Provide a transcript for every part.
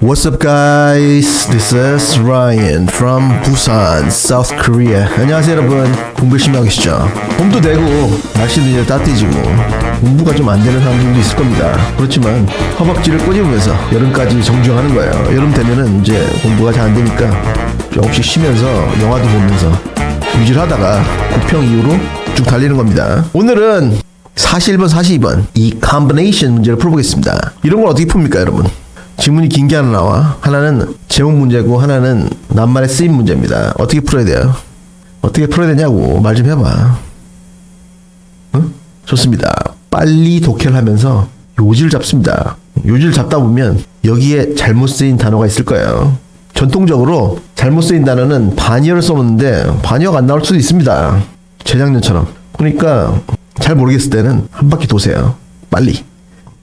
What's up, guys? This is Ryan from Busan, South Korea. 안녕하세요, 여러분. 공부 열심히 하고 계시죠? 봄도 되고 날씨도 이제 따뜻해지고 공부가 좀 안 되는 사람들도 있을 겁니다. 그렇지만 허벅지를 꼬집으면서 여름까지 정주행하는 거예요. 여름 되면은 이제 공부가 잘 안 되니까 조금씩 쉬면서 영화도 보면서 유질하다가 9평 이후로 쭉 달리는 겁니다. 오늘은 41번, 42번 이 combination 문제를 풀어보겠습니다. 이런 걸 어떻게 풉니까, 여러분? 지문이 긴 게 하나 나와. 하나는 제목 문제고 하나는 낱말에 쓰인 문제입니다. 어떻게 풀어야 돼요? 어떻게 풀어야 되냐고 말 좀 해봐. 응? 좋습니다. 빨리 독해를 하면서 요지를 잡습니다. 요지를 잡다 보면 여기에 잘못 쓰인 단어가 있을 거예요. 전통적으로 잘못 쓰인 단어는 반이어를 써놓는데 반이어가 안 나올 수도 있습니다. 재작년처럼. 그러니까 잘 모르겠을 때는 한 바퀴 도세요. 빨리.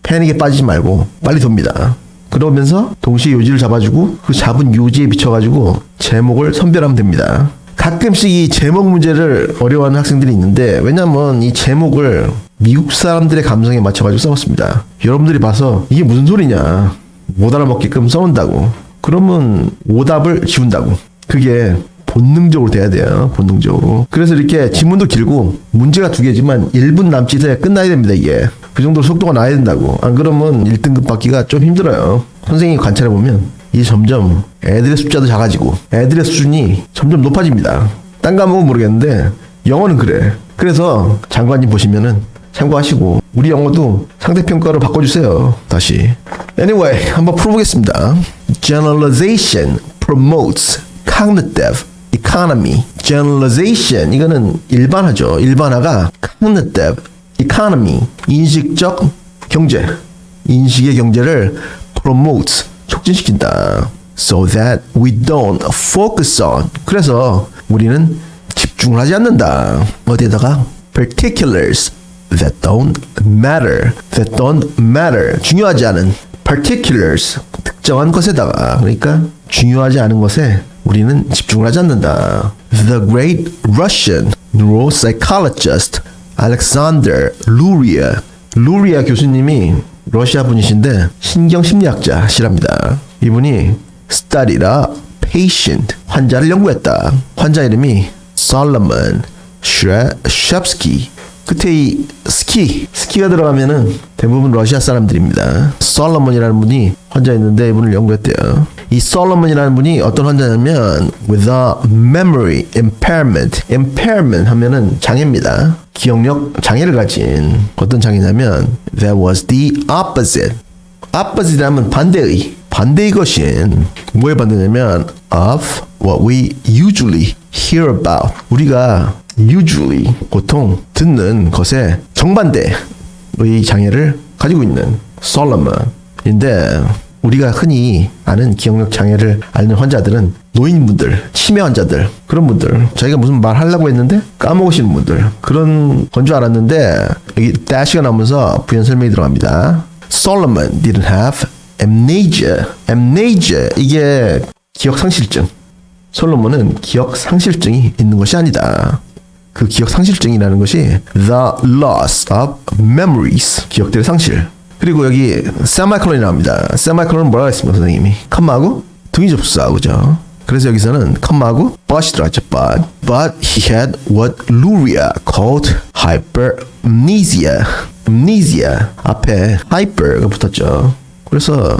패닉에 빠지지 말고 빨리 돕니다. 그러면서 동시에 요지를 잡아주고 그 잡은 요지에 비춰가지고 제목을 선별하면 됩니다. 가끔씩 이 제목 문제를 어려워하는 학생들이 있는데 왜냐면 이 제목을 미국 사람들의 감성에 맞춰가지고 써봤습니다. 여러분들이 봐서 이게 무슨 소리냐 못 알아먹게끔 써놓는다고 그러면 오답을 지운다고 그게 본능적으로 돼야 돼요. 본능적으로. 그래서 이렇게 지문도 길고 문제가 두 개지만 1분 남짓에 끝나야 됩니다. 이게. 그 정도로 속도가 나야 된다고. 안 그러면 1등급 받기가 좀 힘들어요. 선생님이 관찰해 보면 이게 점점 애들의 숫자도 작아지고 애들의 수준이 점점 높아집니다. 딴 과목은 모르겠는데 영어는 그래. 그래서 장관님 보시면은 참고하시고 우리 영어도 상대평가로 바꿔주세요. 다시. Anyway, 한번 풀어보겠습니다. Generalization promotes cognitive economy. Generalization 이거는 일반화죠. 일반화가 cognitive economy 인식적 경제 인식의 경제를 promote 촉진시킨다. So that we don't focus on 그래서 우리는 집중을 하지 않는다. 어디에다가 particulars that don't matter that don't matter 중요하지 않은 particulars 특정한 것에다가 그러니까 중요하지 않은 것에 우리는 집중을 하지 않는다. The great Russian neuropsychologist Alexander Luria 루리아 교수님이 러시아 분이신데 신경심리학자시랍니다. 이분이 studied a patient 환자를 연구했다. 환자 이름이 Solomon Shepsky 끝에 이 스키 스키가 들어가면은 대부분 러시아 사람들입니다. 솔로몬이라는 분이 환자였는데 이분을 연구했대요. 이 솔로몬이라는 분이 어떤 환자냐면 with a memory impairment impairment 하면은 장애입니다. 기억력 장애를 가진 어떤 장애냐면 that was the opposite opposite라면 반대의 반대의 것인 뭐에 반대냐면 of what we usually hear about 우리가 usually 보통 듣는 것에 정반대의 장애를 가지고 있는 솔로몬인데 우리가 흔히 아는 기억력 장애를 앓는 환자들은 노인분들, 치매 환자들 그런 분들 자기가 무슨 말 하려고 했는데 까먹으시는 분들 그런 건 줄 알았는데 여기 dash가 나오면서 부연 설명이 들어갑니다. Solomon didn't have amnesia. amnesia 이게 기억 상실증. 솔로몬은 기억 상실증이 있는 것이 아니다. 그 기억 상실증이라는 것이 the loss of memories 기억들의 상실 그리고 여기 세마이클론이 나옵니다. 세마이클론은 뭐라고 했습니까 선생님이? 컴마하고 등이 접수하고 그죠? 그래서 여기서는 컴마하고 but이 들어갔죠 but. But he had what Luria called hyperamnesia amnesia 앞에 hyper가 붙었죠. 그래서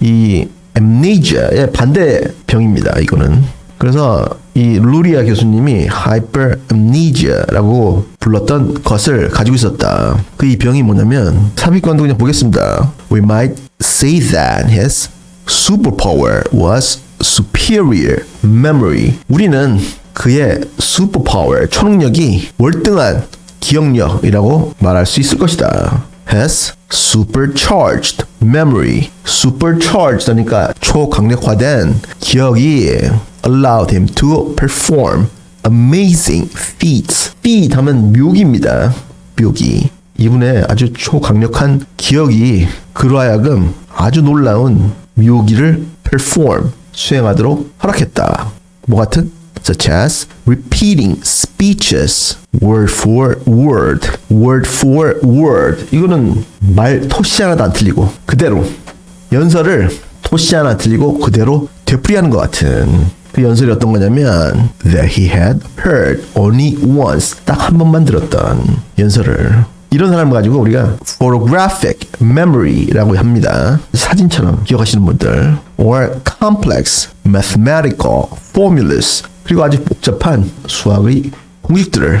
이 amnesia의 반대 병입니다 이거는. 그래서 이 루리아 교수님이 hyperamnesia라고 불렀던 것을 가지고 있었다. 그 이 병이 뭐냐면 삽입관도 그냥 보겠습니다. We might say that his superpower was superior memory. 우리는 그의 superpower 초능력이 월등한 기억력이라고 말할 수 있을 것이다. has supercharged memory. supercharged 하니까 초강력화된 기억이 allowed him to perform amazing feats. feat 하면 묘기입니다. 묘기. 이분의 아주 초강력한 기억이 그로 하여금 아주 놀라운 묘기를 perform 수행하도록 허락했다. 뭐 같은? such as repeating speeches word for word, word for word. 이거는 말 토시 하나도 안 틀리고 그대로 연설을 토시 하나 틀리고 그대로 되풀이하는 것 같은 그 연설이 어떤 거냐면 that he had heard only once 딱 한 번만 들었던 연설을 이런 사람을 가지고 우리가 photographic memory라고 합니다. 사진처럼 기억하시는 분들 or complex mathematical formulas 그리고 아주 복잡한 수학의 공식들을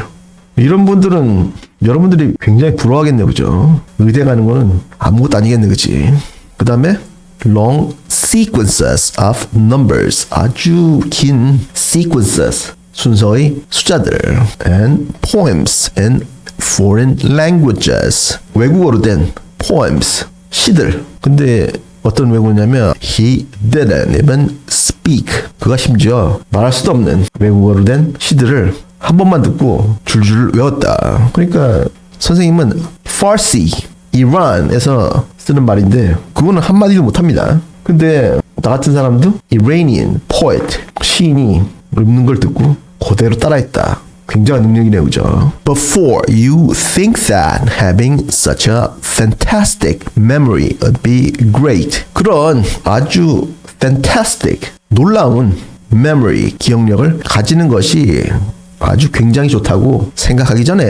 이런 분들은 여러분들이 굉장히 부러워하겠네 그죠? 의대 가는 거는 아무것도 아니겠네 그지? 그 다음에 long sequences of numbers. 아주 긴 sequences. 순서의 숫자들. And poems and foreign languages. 외국어로 된 poems. 시들. 근데 어떤 외국어냐면 he didn't even speak. 그가 심지어 말할 수도 없는 외국어로 된 시들을 한 번만 듣고 줄줄 외웠다. 그러니까 선생님은 Farsi 이란에서 쓰는 말인데 그거는 한마디도 못합니다 근데 나 같은 사람도 Iranian poet 시인이 읽는 걸 듣고 그대로 따라했다 굉장한 능력이네요, 그죠? Before you think that having such a fantastic memory would be great. 그런 아주 fantastic, 놀라운 memory, 기억력을 가지는 것이 아주 굉장히 좋다고 생각하기 전에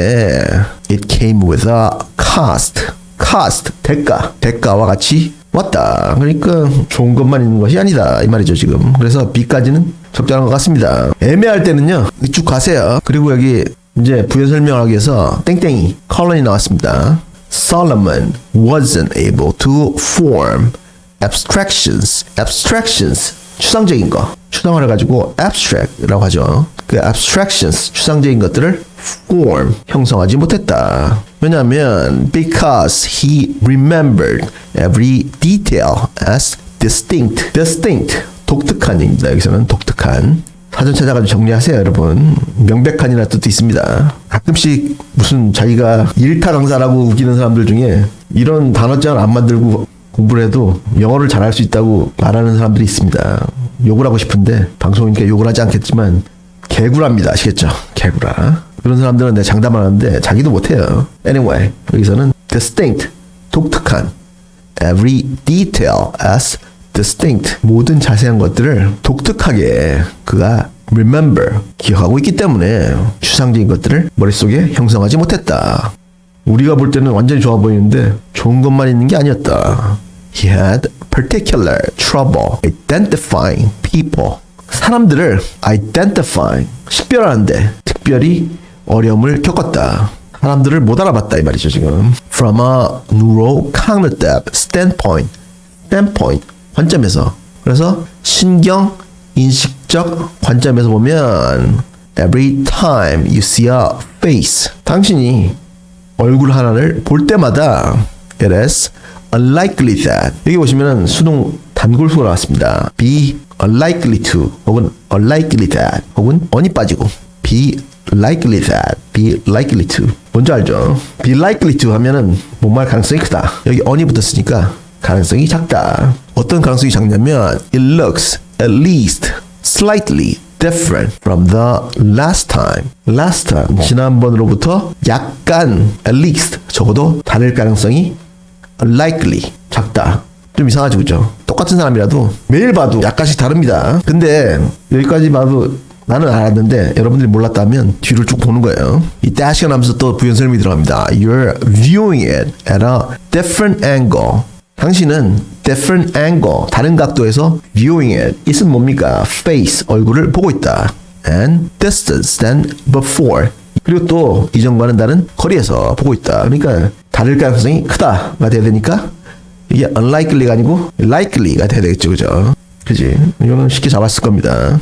it came with a cost. cost, 대가. 대가와 같이 왔다. 그러니까 좋은 것만 있는 것이 아니다. 이 말이죠, 지금. 그래서 B까지는 적절한 것 같습니다. 애매할 때는요, 쭉 가세요. 그리고 여기 이제 부연 설명하기 위해서 땡땡이 컬런이 나왔습니다. Solomon wasn't able to form abstractions. abstractions 추상적인 거. 추상화를 가지고 abstract라고 하죠. 그 abstractions 추상적인 것들을 form 형성하지 못했다. 왜냐하면 because he remembered every detail as distinct. distinct 독특한 얘기입니다. 여기서는 독특한. 사전 찾아가지고 정리하세요, 여러분. 명백한이라는 뜻도 있습니다. 가끔씩 무슨 자기가 일타 강사라고 우기는 사람들 중에 이런 단어장을 안 만들고 공부를 해도 영어를 잘할 수 있다고 말하는 사람들이 있습니다. 욕을 하고 싶은데 방송이니까 욕을 하지 않겠지만 개구라입니다. 아시겠죠? 개구라. 그런 사람들은 내 장담을 하는데 자기도 못해요. Anyway, 여기서는 distinct, 독특한 every detail as distinct 모든 자세한 것들을 독특하게 그가 remember 기억하고 있기 때문에 추상적인 것들을 머릿속에 형성하지 못했다. 우리가 볼 때는 완전히 좋아 보이는데 좋은 것만 있는 게 아니었다. He had particular trouble identifying people. 사람들을 identify, 식별하는데 특별히 어려움을 겪었다. 사람들을 못 알아봤다 이 말이죠 지금. From a neurocognitive standpoint, standpoint 관점에서. 그래서 신경 인식적 관점에서 보면 every time you see a face, 당신이 얼굴 하나를 볼 때마다 it is unlikely that 여기 보시면은 수동 단골수가 나왔습니다. be unlikely to 혹은 unlikely that 혹은 on이 빠지고 be likely that be likely to 뭔지 알죠? be likely to 하면은 못말 가능성이 크다. 여기 on이 붙었으니까 가능성이 작다. 어떤 가능성이 작냐면 it looks at least slightly different from the last time. last time 지난번으로부터 약간 at least 적어도 다를 가능성이 likely 작다. 좀 이상하죠, 그죠? 똑같은 사람이라도 매일 봐도 약간씩 다릅니다. 근데 여기까지 봐도 나는 알았는데 여러분들이 몰랐다면 뒤를 쭉 보는 거예요. 이 dash가 나면서 또 부연 설명이 들어갑니다. You're viewing it at a different angle. 당신은 different angle, 다른 각도에서 viewing it. it은 뭡니까? face, 얼굴을 보고 있다. and distance than before. 그리고 또 이전과는 다른 거리에서 보고 있다. 그러니까 다를 가능성이 크다가 돼야 되니까 이게 unlikely가 아니고 likely가 돼야 되겠죠, 그죠? 그지? 이거는 쉽게 잡았을 겁니다.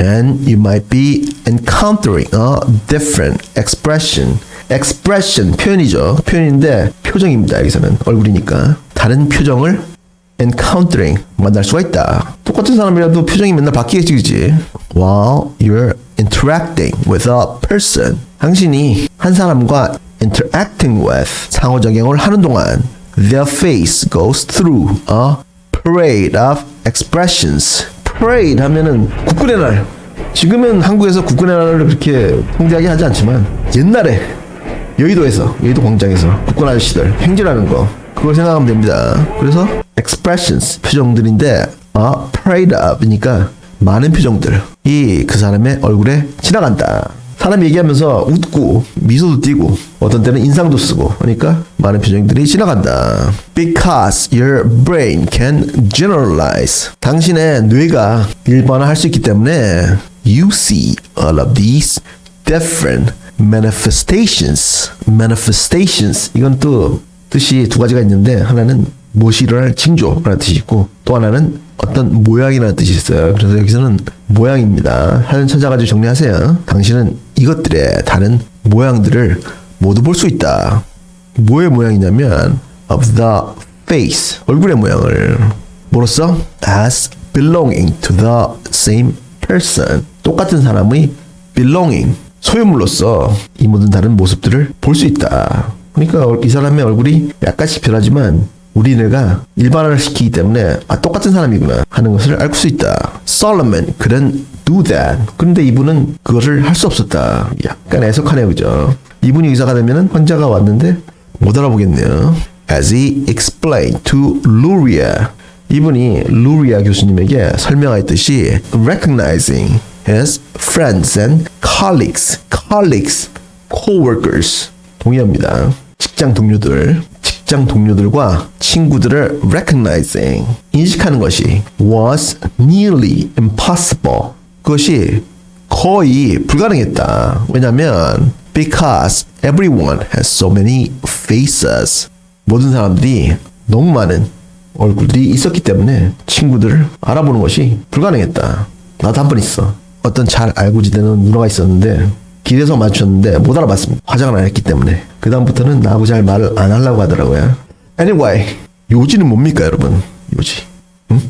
And you might be encountering a different expression. expression 표현이죠. 표현인데 표정입니다. 여기서는 얼굴이니까 다른 표정을 encountering 만날 수가 있다. 똑같은 사람이라도 표정이 맨날 바뀌겠지, 그지? While you're interacting with a person, 당신이 한 사람과 interacting with 상호작용을 하는 동안 their face goes through a parade of expressions. parade 하면은 국군의 날. 지금은 한국에서 국군의 날을 그렇게 통제하게 하지 않지만 옛날에 여의도에서 여의도 광장에서 국군 아저씨들 행진하는 거 그걸 생각하면 됩니다. 그래서 expressions 표정들인데 are preyed up이니까 많은 표정들이 그 사람의 얼굴에 지나간다. 사람 얘기하면서 웃고 미소도 띄고 어떤 때는 인상도 쓰고 그러니까 많은 표정들이 지나간다. Because your brain can generalize. 당신의 뇌가 일반화할 수 있기 때문에 you see all of these different manifestations. manifestations 이건 또 뜻이 두 가지가 있는데 하나는 무엇이 일어날 징조라는 뜻이 있고 또 하나는 어떤 모양이라는 뜻이 있어요. 그래서 여기서는 모양입니다. 사전 찾아가지고 정리하세요. 당신은 이것들의 다른 모양들을 모두 볼 수 있다. 뭐의 모양이냐면 of the face 얼굴의 모양을 뭐로써 as belonging to the same person 똑같은 사람의 belonging 소유물로서 이 모든 다른 모습들을 볼 수 있다. 그러니까 이 사람의 얼굴이 약간씩 변하지만 우리네가 일반화를 시키기 때문에 아 똑같은 사람이구나 하는 것을 알 수 있다. Solomon couldn't do that. 그런데 이분은 그것을 할 수 없었다. 약간 애석하네요, 그죠? 이분이 의사가 되면은 환자가 왔는데 못 알아보겠네요. As he explained to Luria. 이분이 루리아 교수님에게 설명했듯이 recognizing his friends and colleagues, colleagues, co-workers 동의합니다. 직장 동료들, 직장 동료들과 친구들을 recognizing 인식하는 것이 was nearly impossible. 그것이 거의 불가능했다. 왜냐하면 because everyone has so many faces. 모든 사람들이 너무 많은 얼굴들이 있었기 때문에 친구들을 알아보는 것이 불가능했다. 나도 한 번 있어. 어떤 잘 알고 지내는 누나가 있었는데 길에서 맞췄는데 못 알아봤습니다. 화장을 안 했기 때문에. 그 다음부터는 나하고 잘 말을 안 하려고 하더라고요. Anyway, 요지는 뭡니까 여러분? 요지. 응?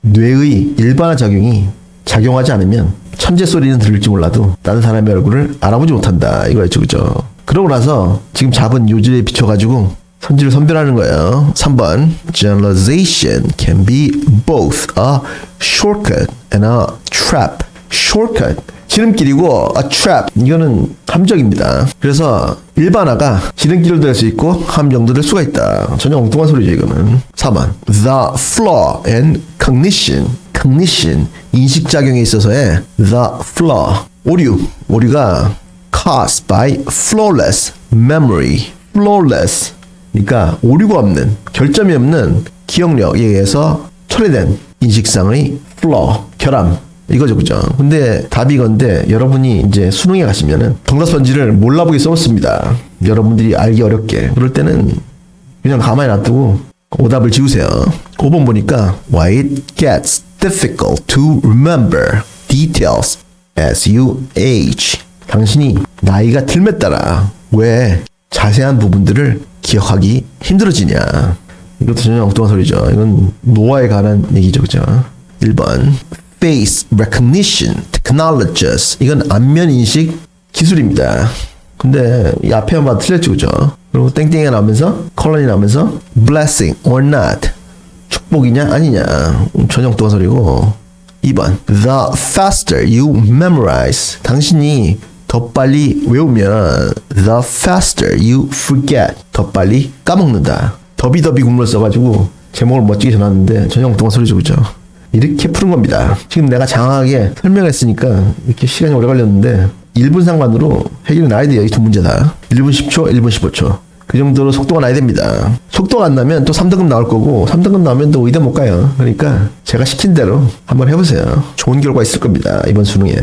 뇌의 일반화 작용이 작용하지 않으면 천재 소리는 들을지 몰라도 다른 사람의 얼굴을 알아보지 못한다 이거였죠 그죠 그러고 나서 지금 잡은 요지에 비춰가지고 선지를 선별하는 거예요 3번 Generalization can be both a shortcut and a trap shortcut 지름길이고 a trap. 이거는 함정입니다. 그래서 일반화가 지름길도 될수 있고 함정도 될 수가 있다. 전혀 엉뚱한 소리죠 이거는. 4번 The flaw in cognition. cognition. 인식작용에 있어서의 the flaw. 오류. 오류가 caused by flawless memory. flawless. 그러니까 오류가 없는 결점이 없는 기억력에 의해서 초래된 인식상의 flaw 결함 이거죠 그죠? 근데 답이 이건데 여러분이 이제 수능에 가시면은 정답 선지를 몰라보게 써놓습니다. 여러분들이 알기 어렵게. 그럴 때는 그냥 가만히 놔두고 오답을 지우세요. 5번 보니까 Why it gets difficult to remember details as you age. 당신이 나이가 들에 따라. 왜 자세한 부분들을 기억하기 힘들어지냐. 이것도 전혀 엉뚱한 소리죠. 이건 노화에 관한 얘기죠 그죠? 1번 face recognition technologies 이건 안면 인식 기술입니다. 근데 이 앞에만 봐도 틀렸죠, 그죠? 그리고 땡땡이 나오면서 컬러니 나오면서 blessing or not. 축복이냐 아니냐. 음, 전혀 엉뚱한 소리고. 2번. The faster you memorize. 당신이 더 빨리 외우면 the faster you forget. 더 빨리 까먹는다. 더비더비 국물 써가지고 제목을 멋지게 전놨는데 전혀 엉뚱한 소리죠 그죠 이렇게 푸는 겁니다 지금 내가 장황하게 설명했으니까 이렇게 시간이 오래 걸렸는데 1분 상관으로 해결이 나야 돼요 이 두 문제 다 1분 10초 1분 15초 그 정도로 속도가 나야 됩니다. 속도가 안 나면 또 3등급 나올 거고 3등급 나오면 또 의대 못 가요. 그러니까 제가 시킨 대로 한번 해보세요. 좋은 결과 있을 겁니다. 이번 수능에.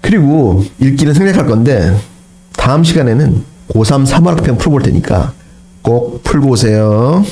그리고 읽기는 생략할 건데 다음 시간에는 고3 3학평 풀어볼 테니까 꼭 풀보세요.